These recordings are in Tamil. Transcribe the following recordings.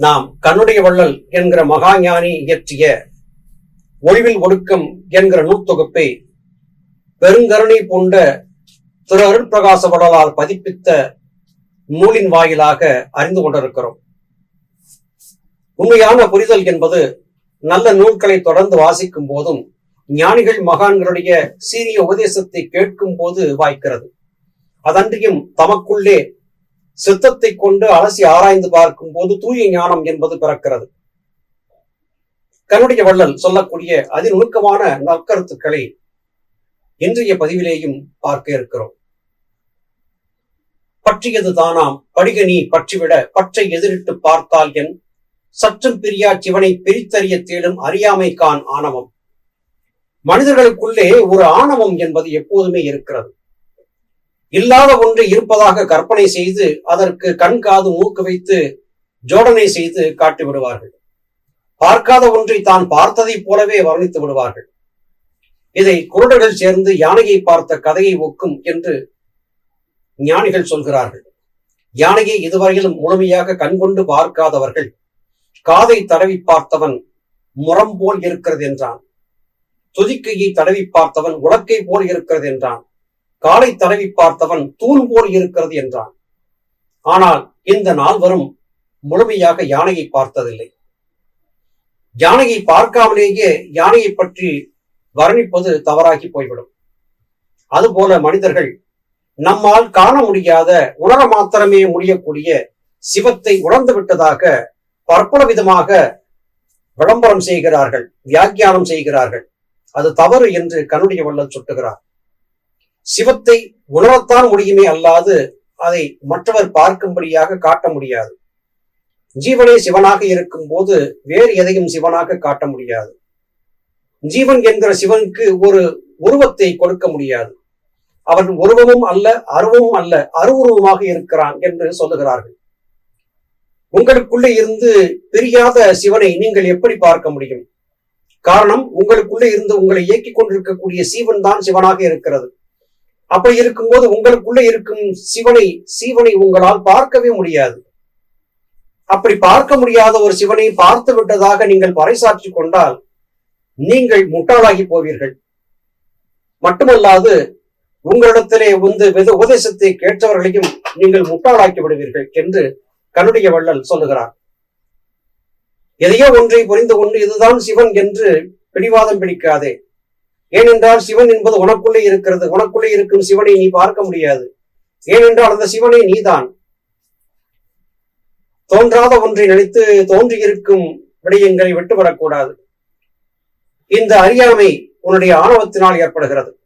நாம் கண்ணுடைய வள்ளல் என்கிற மகாஞானி இயற்றிய ஒளிவில் ஒடுக்கம் என்கிற நூத்தொகுப்பை பெருங்கருணை பூண்ட திரு அருட்பிரகாச வள்ளலால் பதிப்பித்த நூலின் வாயிலாக அறிந்து கொண்டிருக்கிறோம். உண்மையான புரிதல் என்பது நல்ல நூல்களை தொடர்ந்து வாசிக்கும் போதும் ஞானிகள் மகான்களுடைய சீரிய உபதேசத்தை கேட்கும் போது வாய்க்கிறது. அதன்றியும் தமக்குள்ளே சித்தத்தை கொண்டு அலசி ஆராய்ந்து பார்க்கும் போது தூய ஞானம் என்பது பிறக்கிறது. கண்ணுடைய வள்ளல் சொல்லக்கூடிய அதிநுணுக்கமான நற்கருத்துக்களை இன்றைய பதிவிலேயும் பார்க்க இருக்கிறோம். பற்றியது தானாம். படிக நீ பற்றிவிட பற்றை எதிரிட்டு பார்த்தால் என் சற்றும் பிரியா சிவனை பிரித்தறிய தேடும் அறியாமைக்கான் ஆணவம். மனிதர்களுக்குள்ளே ஒரு ஆணவம் என்பது எப்போதுமே இருக்கிறது. இல்லாத ஒன்று இருப்பதாக கற்பனை செய்து அதற்கு கண் காது மூக்கு வைத்து ஜோடனை செய்து காட்டி விடுவார்கள். பார்க்காத ஒன்றை தான் பார்த்ததைப் போலவே வர்ணித்து விடுவார்கள். இதை குருடர்கள் சேர்ந்து யானையை பார்த்த கதையை ஒக்கும் என்று ஞானிகள் சொல்கிறார்கள். யானையை இதுவரையிலும் முழுமையாக கண்கொண்டு பார்க்காதவர்கள் காதை தடவி பார்த்தவன் முரம் போல் இருக்கிறது என்றான். துதிக்கையை தடவி பார்த்தவன் உலக்கை போல் இருக்கிறது என்றான். காலை தடவி பார்த்தவன் தூண் போல் இருக்கிறது என்றான். ஆனால் இந்த நால்வரும் முழுமையாக யானையை பார்த்ததில்லை. யானையை பார்க்காமலேயே யானையை பற்றி வர்ணிப்பது தவறாகி போய்விடும். அதுபோல மனிதர்கள் நம்மால் காண முடியாத உணர மாத்திரமே முடியக்கூடிய சிவத்தை உணர்ந்து விட்டதாக பற்பல விதமாக விளம்பரம் செய்கிறார்கள் வியாக்கியானம் செய்கிறார்கள். அது தவறு என்று கண்ணுடைய வள்ளல் சுட்டுகிறார். சிவத்தை உணரத்தான் முடியுமே அல்லாது அதை மற்றவர் பார்க்கும்படியாக காட்ட முடியாது. ஜீவனே சிவனாக இருக்கும் போது வேறு எதையும் சிவனாக காட்ட முடியாது. ஜீவன் என்கிற சிவனுக்கு ஒரு உருவத்தை கொடுக்க முடியாது. அவன் உருவமும் அல்ல அருவமும் அல்ல அருவுருவமாக இருக்கிறான் என்று சொல்லுகிறார்கள். உங்களுக்குள்ளே இருந்து பிரியாத சிவனை நீங்கள் எப்படி பார்க்க முடியும்? காரணம் உங்களுக்குள்ளே இருந்து உங்களை இயக்கிக் கொண்டிருக்கக்கூடிய சீவன் தான் சிவனாக இருக்கிறது. அப்படி இருக்கும்போது உங்களுக்குள்ள இருக்கும் சிவனை சீவனை உங்களால் பார்க்கவே முடியாது. அப்படி பார்க்க முடியாத ஒரு சிவனை பார்த்து விட்டதாக நீங்கள் பறைசாற்றி கொண்டால் நீங்கள் முட்டாளாகி போவீர்கள். மட்டுமல்லாது உங்களிடத்திலே வந்து வெது உபதேசத்தை கேட்டவர்களையும் நீங்கள் முட்டாளாக்கி விடுவீர்கள் என்று கண்ணுடைய வள்ளல் சொல்லுகிறார். எதையோ ஒன்றை புரிந்து கொண்டு இதுதான் சிவன் என்று பிடிவாதம் பிடிக்காதே. ஏனென்றால் சிவன் என்பது உனக்குள்ளே இருக்கிறது உனக்குள்ளே இருக்கும் சிவனை நீ பார்க்க முடியாது. ஏனென்றால் அந்த சிவனை நீதான். தோன்றாத ஒன்றை நினைத்து தோன்றியிருக்கும் விடயங்களை விட்டுவிடக்கூடாது இந்த அறியாமை உன்னுடைய ஆணவத்தினால் ஏற்படுகிறது.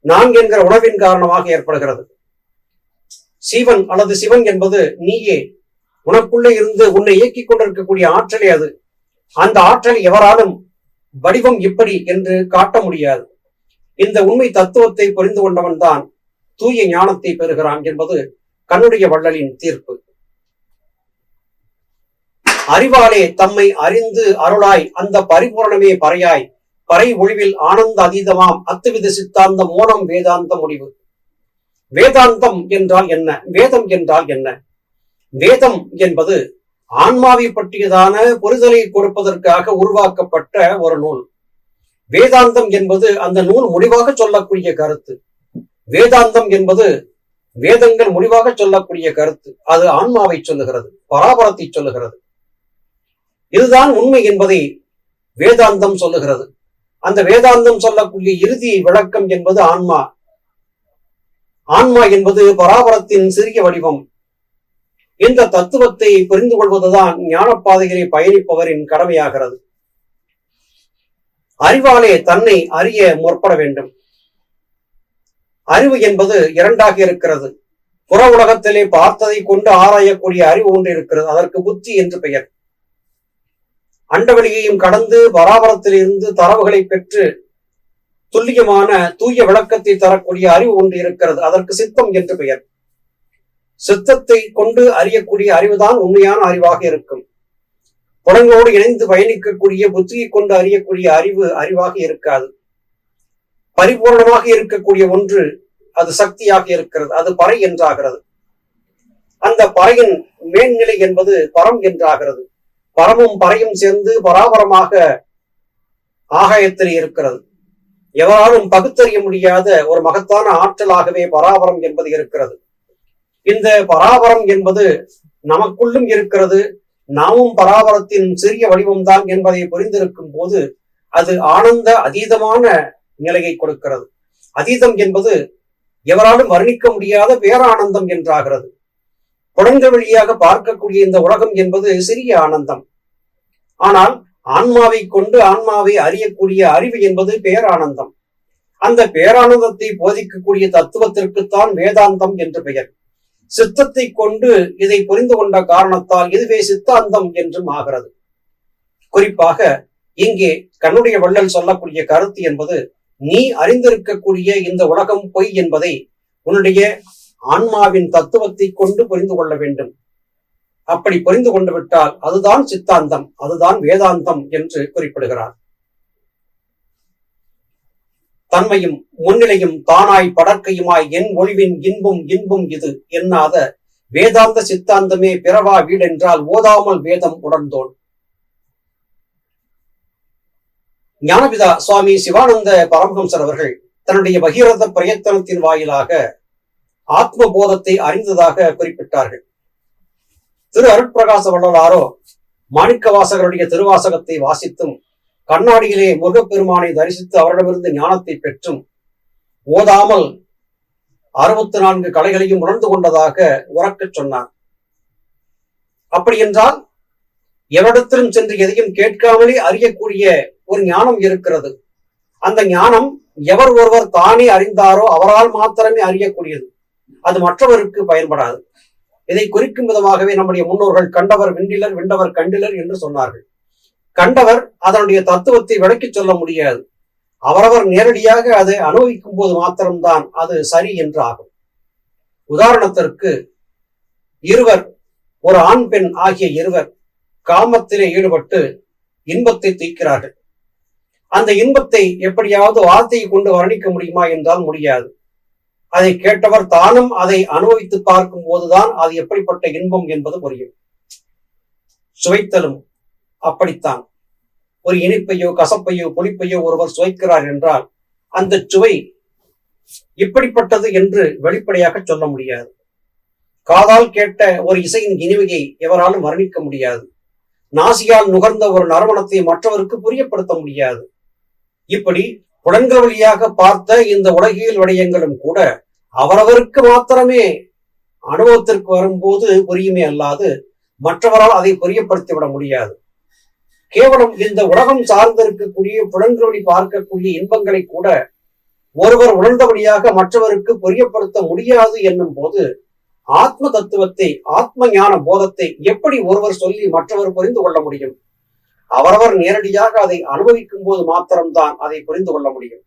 நான் என்கிற உணவின் காரணமாக ஏற்படுகிறது. சிவன் அல்லது சிவன் என்பது நீயே. உனக்குள்ளே இருந்து உன்னை இயக்கிக் கொண்டிருக்கக்கூடிய ஆற்றலே அது. அந்த ஆற்றல் எவராலும் வடிவம் இப்படி என்று காட்ட முடியாது. இந்த உண்மை தத்துவத்தை புரிந்து கொண்டவன் தான் தூய ஞானத்தை பெறுகிறான் என்பது கண்ணுடைய வள்ளலின் தீர்ப்பு. அறிவாலே தம்மை அறிந்து அருளாய் அந்த பரிபூரணமே பறையாய் பறை ஒழிவில் ஆனந்த அதீதமாம் அத்துவித சித்தாந்தம் மூலம் வேதாந்த முடிவு. வேதாந்தம் என்றால் என்ன? வேதம் என்றால் என்ன? வேதம் என்பது ஆன்மாவை பற்றியதான புரிதலை கொடுப்பதற்காக உருவாக்கப்பட்ட ஒரு நூல். வேதாந்தம் என்பது அந்த நூல் முடிவாக சொல்லக்கூடிய கருத்து. வேதாந்தம் என்பது வேதங்கள் முடிவாக சொல்லக்கூடிய கருத்து. அது ஆன்மாவை சொல்லுகிறது பராபரத்தை சொல்லுகிறது. இதுதான் உண்மை என்பதை வேதாந்தம் சொல்லுகிறது. அந்த வேதாந்தம் சொல்லக்கூடிய இறுதி விளக்கம் என்பது ஆன்மா. ஆன்மா என்பது பராபரத்தின் சிறிய வடிவம். இந்த தத்துவத்தை புரிந்து கொள்வதுதான் ஞானப்பாதைகளை பயணிப்பவரின் கடமையாகிறது. அறிவாலே தன்னை அறிய முற்பட வேண்டும். அறிவு என்பது இரண்டாக இருக்கிறது. புற உலகத்திலே பார்த்ததை கொண்டு ஆராயக்கூடிய அறிவு ஒன்று இருக்கிறது. அதற்கு புத்தி என்று பெயர். அண்டவெளியையும் கடந்து பராபரத்தில் இருந்து தரவுகளை பெற்று துல்லியமான தூய விளக்கத்தை தரக்கூடிய அறிவு ஒன்று இருக்கிறது. அதற்கு சித்தம் என்று பெயர். சித்தத்தை கொண்டு அறியக்கூடிய அறிவுதான் உண்மையான அறிவாக இருக்கும். புலங்களோடு இணைந்து பயணிக்கக்கூடிய புத்தியை கொண்டு அறியக்கூடிய அறிவு அறிவாக இருக்காது. பரிபூர்ணமாக இருக்கக்கூடிய ஒன்று அது சக்தியாக இருக்கிறது. அது பறை என்றாகிறது. அந்த பறையின் மேல்நிலை என்பது பரம் என்றாகிறது. பரமும் பறையும் சேர்ந்து பராபரமாக ஆகாயத்தில் இருக்கிறது. எவராலும் பகுத்தறிய முடியாத ஒரு மகத்தான ஆற்றலாகவே பராபரம் என்பது இருக்கிறது. இந்த பராபரம் என்பது நமக்குள்ளும் இருக்கிறது. நாமும் பராபரத்தின் சிறிய வடிவம்தான் என்பதை புரிந்திருக்கும் போது அது ஆனந்த அதீதமான நிலையை கொடுக்கிறது. அதீதம் என்பது எவராலும் வர்ணிக்க முடியாத பேரானந்தம் என்றாகிறது. குழந்தை வழியாக பார்க்கக்கூடிய இந்த உலகம் என்பது சிறிய ஆனந்தம். ஆனால் ஆன்மாவை கொண்டு ஆன்மாவை அறியக்கூடிய அறிவு என்பது பேரானந்தம். அந்த பேரானந்தத்தை போதிக்கக்கூடிய தத்துவத்திற்குத்தான் வேதாந்தம் என்று பெயர். சித்தத்தை கொண்டு இதை புரிந்து கொண்ட காரணத்தால் இதுவே சித்தாந்தம் என்றும் ஆகிறது. குறிப்பாக இங்கே கண்ணுடைய வள்ளல் சொல்லக்கூடிய கருத்து என்பது நீ அறிந்திருக்கக்கூடிய இந்த உலகம் பொய் என்பதை உன்னுடைய ஆன்மாவின் தத்துவத்தை கொண்டு புரிந்து கொள்ள வேண்டும். அப்படி புரிந்து கொண்டு விட்டால் அதுதான் சித்தாந்தம் அதுதான் வேதாந்தம் என்று குறிப்பிடுகிறார். தன்மையும் முன்னிலையும் தானாய் படற்கையுமாய் என் ஒளிவின் இன்பும் இன்பும் இது என்னாத வேதாந்த சித்தாந்தமே பிறவா வீடென்றால் ஓதாமல் வேதம் உணர்ந்தோன் ஞானபிதா சுவாமி சிவானந்த பரமஹம்சர் அவர்கள் தன்னுடைய பகீரத பிரயத்தனத்தின் வாயிலாக ஆத்ம போதத்தை அறிந்ததாக குறிப்பிட்டார்கள். திரு அருட்பிரகாச வள்ளலாரோ மாணிக்க வாசகருடைய திருவாசகத்தை வாசித்தும் கண்ணாடியிலே முருகப்பெருமானை தரிசித்து அவரிடமிருந்து ஞானத்தை பெற்றும் ஓதாமல் அறுபத்தி நான்கு கலைகளையும் உணர்ந்து கொண்டதாக உறக்கச் சொன்னார் அப்படி என்றால் எவரிடத்திலும் சென்று எதையும் கேட்காமலே அறியக்கூடிய ஒரு ஞானம் இருக்கிறது. அந்த ஞானம் எவர் ஒருவர் தானே அறிந்தாரோ அவரால் மாத்திரமே அறியக்கூடியது. அது மற்றவருக்கு பயன்படாது. இதை குறிக்கும் விதமாகவே நம்முடைய முன்னோர்கள் கண்டவர் விண்டிலர் விண்டவர் கண்டிலர் என்று சொன்னார்கள். கண்டவர் அதனுடைய தத்துவத்தை விளக்கிச் சொல்ல முடியாது. அவரவர் நேரடியாக அதை அனுபவிக்கும் போது மாத்திரம்தான் அது சரி என்று ஆகும். உதாரணத்திற்கு இருவர் ஒரு ஆண் பெண் ஆகிய இருவர் காமத்திலே ஈடுபட்டு இன்பத்தை தீக்கிறார்கள் அந்த இன்பத்தை எப்படியாவது வார்த்தையை கொண்டு வர்ணிக்க முடியுமா என்றால் முடியாது. அதை கேட்டவர் தானும் அதை அனுபவித்து பார்க்கும் போதுதான் அது எப்படிப்பட்ட இன்பம் என்பது புரியும். சுவைத்தலும் அப்படித்தான். ஒரு இனிப்பையோ கசப்பையோ புளிப்பையோ ஒருவர் சுவைக்கிறார் என்றால் அந்த சுவை இப்படிப்பட்டது என்று வெளிப்படையாக சொல்ல முடியாது. காதால் கேட்ட ஒரு இசையின் இனிமையை எவராலும் வர்ணிக்க முடியாது. நாசியால் நுகர்ந்த ஒரு நறுமணத்தை மற்றவருக்கு புரியப்படுத்த முடியாது. இப்படி புலன்கள் வழியாக பார்த்த இந்த உலகியல் விடயங்களும் கூட அவரவருக்கு மாத்திரமே அனுபவத்திற்கு வரும்போது புரியுமே அல்லாது மற்றவரால் அதை புரியப்படுத்திவிட முடியாது. கேவலம் இந்த உலகம் சார்ந்திருக்கக்கூடிய புலன்கள் பார்க்கக்கூடிய இன்பங்களை கூட ஒருவர் உணர்ந்தபடியாக மற்றவருக்கு புரியப்படுத்த முடியாது என்னும் போது ஆத்ம தத்துவத்தை ஆத்ம ஞான போதத்தை எப்படி ஒருவர் சொல்லி மற்றவர் புரிந்து கொள்ள முடியும்? அவரவர் நேரடியாக அதை அனுபவிக்கும் போது மாத்திரம்தான் அதை புரிந்து கொள்ள முடியும்.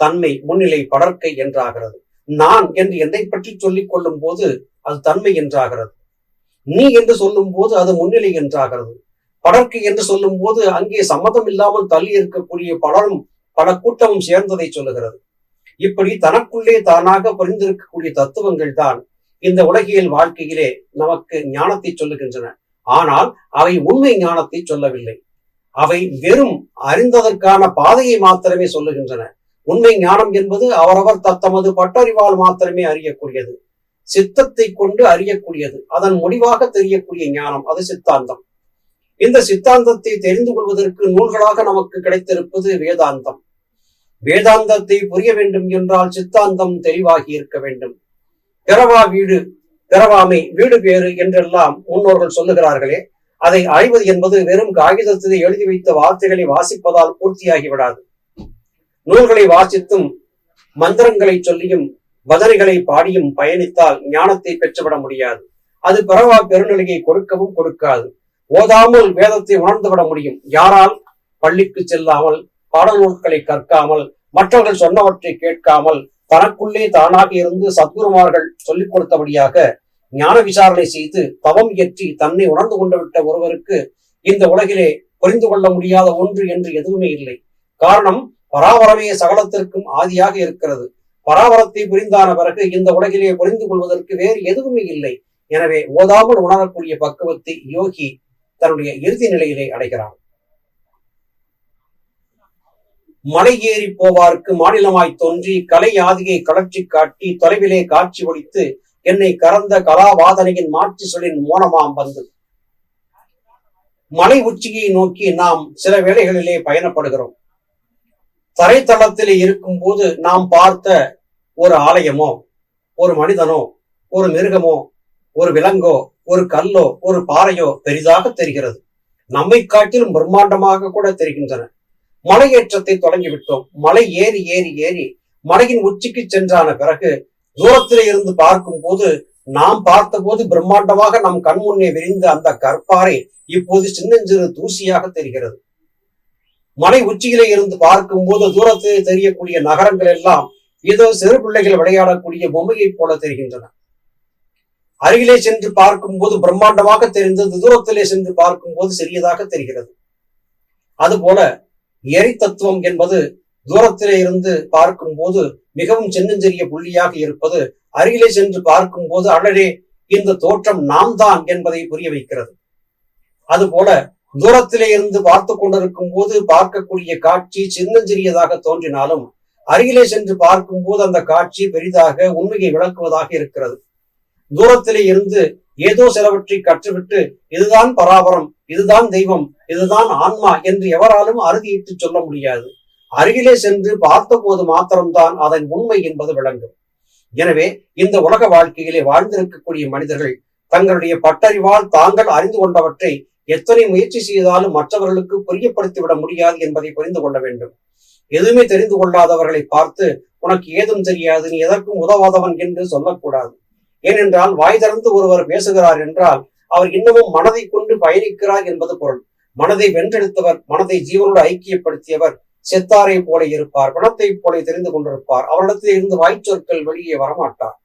தன்மை முன்னிலை படற்கை என்றாகிறது. நான் என்று என்னை பற்றி சொல்லிக் கொள்ளும் போது அது தன்மை என்றாகிறது. நீ என்று சொல்லும் போது அது முன்னிலை என்றாகிறது. படர்க்கு என்று சொல்லும் போது அங்கே சம்மதம் இல்லாமல் தள்ளி இருக்கக்கூடிய பலரும் பல கூட்டமும் சேர்ந்ததை சொல்லுகிறது. இப்படி தனக்குள்ளே தானாக புரிந்திருக்கக்கூடிய தத்துவங்கள் தான் இந்த உலகியல் வாழ்க்கையிலே நமக்கு ஞானத்தை சொல்லுகின்றன. ஆனால் அவை உண்மை ஞானத்தை சொல்லவில்லை. அவை வெறும் அறிந்ததற்கான பாதையை மாத்திரமே சொல்லுகின்றன. உண்மை ஞானம் என்பது அவரவர் தத்தமது பட்டறிவால் மாத்திரமே அறியக்கூடியது. சித்தத்தை கொண்டு அறியக்கூடியது. அதன் முடிவாக தெரியக்கூடிய ஞானம். அது சித்தாந்தம். இந்த சித்தாந்தத்தை தெரிந்து கொள்வதற்கு நூல்களாக நமக்கு கிடைத்திருப்பது வேதாந்தம். வேதாந்தத்தை புரிய வேண்டும் என்றால் சித்தாந்தம் தெளிவாகி இருக்க வேண்டும். பிறவா வீடு பிறவாமை வீடு பேறு என்றெல்லாம் முன்னோர்கள் சொல்லுகிறார்களே அதை அழிவது என்பது வெறும் காகிதத்தில் எழுதி வைத்த வார்த்தைகளை வாசிப்பதால் பூர்த்தியாகி விடாது நூல்களை வாசித்தும் மந்திரங்களை சொல்லியும் பதனைகளை பாடியும் பயணித்தால் ஞானத்தை பெற்றுவிட முடியாது. அது பிறவா பெருநிலையை கொடுக்கவும் கொடுக்காது. ஓதாமல் வேதத்தை உணர்ந்துவிட முடியும். யாரால்? பள்ளிக்கு செல்லாமல் பாடநூல்களை கற்காமல் மற்றவர்கள் சொன்னவற்றை கேட்காமல் தனக்குள்ளே தானாக இருந்து சத்குருமார்கள் சொல்லிக் கொடுத்தபடியாக ஞான விசாரணை செய்து தவம் இயற்றி தன்னை உணர்ந்து கொண்டு விட்ட ஒருவருக்கு இந்த உலகிலே புரிந்து கொள்ள முடியாத ஒன்று என்று எதுவுமே இல்லை. காரணம் பராபரமே சகலத்திற்கும் ஆதியாக இருக்கிறது. பராபரத்தை புரிந்தான பிறகு இந்த உலகிலே புரிந்து கொள்வதற்கு வேறு எதுவுமே இல்லை. எனவே ஓதாமல் உணரக்கூடிய பக்குவத்தை யோகி தன்னுடைய இறுதி நிலையிலே அடைகிறான் மலை ஏறி போவார்க்கு மாநிலமாய் தோன்றி கலை ஆதியை கலர்ச்சி காட்டி தொலைவிலே காட்சி ஒழித்து என்னை கறந்த கலாவாதனையின் மாற்றி சொல்லின் மோனமாம் வந்து மலை உச்சியை நோக்கி நாம் சில வேளைகளிலே பயணப்படுகிறோம். தரைத்தளத்திலே இருக்கும் போது நாம் பார்த்த ஒரு ஆலயமோ ஒரு மனிதனோ ஒரு மிருகமோ ஒரு விலங்கோ ஒரு கல்லோ ஒரு பாறையோ பெரிதாக தெரிகிறது. நம்மை காட்டிலும் பிரம்மாண்டமாக கூட தெரிகின்றன. மலையேற்றத்தை தொடங்கிவிட்டோம். மலை ஏறி ஏறி ஏறி மலையின் உச்சிக்கு சென்றான பிறகு தூரத்திலே இருந்து பார்க்கும் போது நாம் பார்த்த போது பிரம்மாண்டமாக நம் கண் முன்னே விரிந்த அந்த கற்பாறை இப்போது சின்னஞ்சிறு தூசியாக தெரிகிறது. மலை உச்சியிலே இருந்து பார்க்கும் போது தூரத்திலே தெரியக்கூடிய நகரங்கள் எல்லாம் ஏதோ சிறு பிள்ளைகள் விளையாடக்கூடிய பொம்மையைப் போல தெரிகின்றன. அருகிலே சென்று பார்க்கும் போது பிரம்மாண்டமாக தெரிந்தது தூரத்திலே சென்று பார்க்கும் போது சிறியதாக தெரிகிறது. அதுபோல எரி தத்துவம் என்பது தூரத்திலே இருந்து பார்க்கும் போது மிகவும் சின்னஞ்சிறிய புள்ளியாக இருப்பது அருகிலே சென்று பார்க்கும் போது அழகே இந்த தோற்றம் நாம் தான் என்பதை புரிய வைக்கிறது. அதுபோல தூரத்திலே இருந்து பார்த்து கொண்டிருக்கும் போது பார்க்கக்கூடிய காட்சி சின்னஞ்சிறியதாக தோன்றினாலும் அருகிலே சென்று பார்க்கும் போது அந்த காட்சி பெரிதாக உண்மையை விளக்குவதாக இருக்கிறது. தூரத்திலே இருந்து ஏதோ சிலவற்றை கற்றுவிட்டு இதுதான் பராபரம் இதுதான் தெய்வம் இதுதான் ஆன்மா என்று எவராலும் அறுதியிட்டு சொல்ல முடியாது. அருகிலே சென்று பார்த்த போது மாத்திரம்தான் அதன் உண்மை என்பது விளங்கும். எனவே இந்த உலக வாழ்க்கையிலே வாழ்ந்திருக்கக்கூடிய மனிதர்கள் தங்களுடைய பட்டறிவால் தாங்கள் அறிந்து கொண்டவற்றை எத்தனை முயற்சி செய்தாலும் மற்றவர்களுக்கு புரியப்படுத்திவிட முடியாது என்பதை புரிந்து கொள்ள வேண்டும். எதுவுமே தெரிந்து கொள்ளாதவர்களை பார்த்து உனக்கு ஏதும் தெரியாது நீ எதற்கும் உதவாதவன் என்று சொல்லக்கூடாது. ஏனென்றால் வாய் திறந்து ஒருவர் பேசுகிறார் என்றால் அவர் இன்னமும் மனதை கொண்டு பயணிக்கிறார் என்பது பொருள். மனதை வென்றெடுத்தவர் மனதை ஜீவனோடு ஐக்கியப்படுத்தியவர் செத்தாரை போல இருப்பார் பணத்தை போல தெரிந்து கொண்டிருப்பார். அவரிடத்தில் இருந்து வாய்ச்சொற்கள் வெளியே வரமாட்டார்.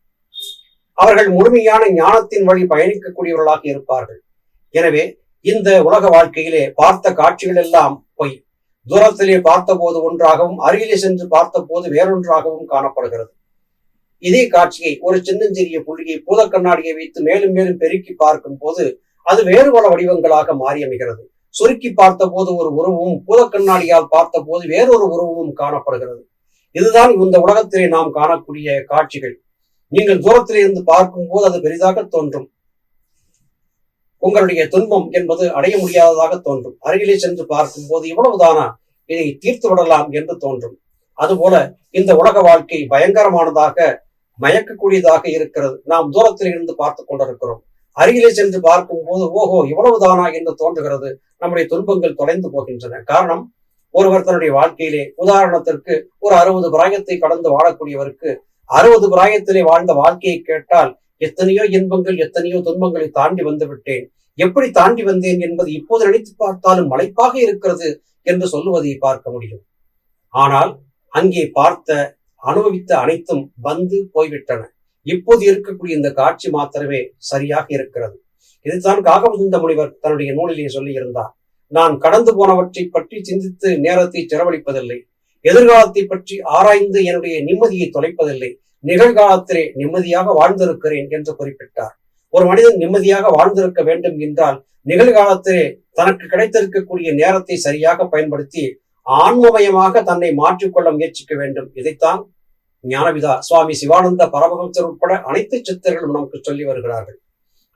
அவர்கள் முழுமையான ஞானத்தின் வழி பயணிக்கக்கூடியவர்களாக இருப்பார்கள். எனவே இந்த உலக வாழ்க்கையிலே பார்த்த காட்சிகள் எல்லாம் பொய். தூரத்திலே பார்த்த போது ஒன்றாகவும் அருகிலே சென்று பார்த்த போது வேறொன்றாகவும் காணப்படுகிறது. இதே காட்சியை ஒரு சின்னஞ்சிறிய புள்ளியை பூத கண்ணாடியை வைத்து மேலும் மேலும் பெருக்கி பார்க்கும் போது அது வேறு பல வடிவங்களாக மாறி அமைகிறது சுருக்கி பார்த்த போது ஒரு உருவமும் பூத கண்ணாடியால் பார்த்த போது வேறொரு உருவமும் காணப்படுகிறது. இதுதான் இந்த உலகத்திலே நாம் காணக்கூடிய காட்சிகள். நீங்கள் தூரத்தில் இருந்து பார்க்கும் போது அது பெரிதாக தோன்றும். உங்களுடைய துன்பம் என்பது அடைய முடியாததாக தோன்றும். அருகிலே சென்று பார்க்கும் போது இவ்வளவுதானா? இதை தீர்த்து விடலாம் என்று தோன்றும். அதுபோல இந்த உலக வாழ்க்கை பயங்கரமானதாக மயக்கக்கூடியதாக இருக்கிறது. நாம் தூரத்தில் இருந்து பார்த்து கொண்டிருக்கிறோம். அருகிலே சென்று பார்க்கும் போது ஓஹோ இவ்வளவுதானா என்று தோன்றுகிறது. நம்முடைய துன்பங்கள் தொலைந்து போகின்றன. காரணம் ஒருவர் தன்னுடைய வாழ்க்கையிலே உதாரணத்திற்கு ஒரு அறுபது பிராயத்தை கடந்து வாழக்கூடியவருக்கு அறுபது பிராயத்திலே வாழ்ந்த வாழ்க்கையை கேட்டால் எத்தனையோ இன்பங்கள் எத்தனையோ துன்பங்களை தாண்டி வந்து விட்டேன். எப்படி தாண்டி வந்தேன் என்பது இப்போது நினைத்து பார்த்தாலும் மலைப்பாக இருக்கிறது என்று சொல்லுவதை பார்க்க முடியும். ஆனால் அங்கே பார்த்த அனுபவித்த அனைத்தும் வந்து போய்விட்டன. இப்போது இருக்கக்கூடிய இந்த காட்சி மாத்திரமே சரியாக இருக்கிறது. இதுதான் காகமுந்த முனிவர் தன்னுடைய நூலிலே சொல்லியிருந்தார். நான் கடந்து போனவற்றை பற்றி சிந்தித்து நேரத்தை செலவழிப்பதில்லை. எதிர்காலத்தை பற்றி ஆராய்ந்து என்னுடைய நிம்மதியை தொலைப்பதில்லை. நிகழ்காலத்திலே நிம்மதியாக வாழ்ந்திருக்கிறேன் என்று குறிப்பிட்டார். ஒரு மனிதன் நிம்மதியாக வாழ்ந்திருக்க வேண்டும் என்றால் நிகழ்காலத்திலே தனக்கு கிடைத்திருக்கக்கூடிய நேரத்தை சரியாக பயன்படுத்தி ஆன்மமயமாக தன்னை மாற்றிக்கொள்ள முயற்சிக்க வேண்டும். இதைத்தான் ஞானவிதா சுவாமி சிவானந்த பரமஹம்சர் உட்பட அனைத்து சித்தர்களும் நமக்கு சொல்லி வருகிறார்கள்.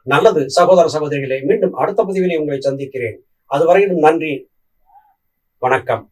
நல்லது சகோதர சகோதரிகளை மீண்டும் அடுத்த பதிவிலே உங்களை சந்திக்கிறேன். அதுவரையிலும் நன்றி வணக்கம்.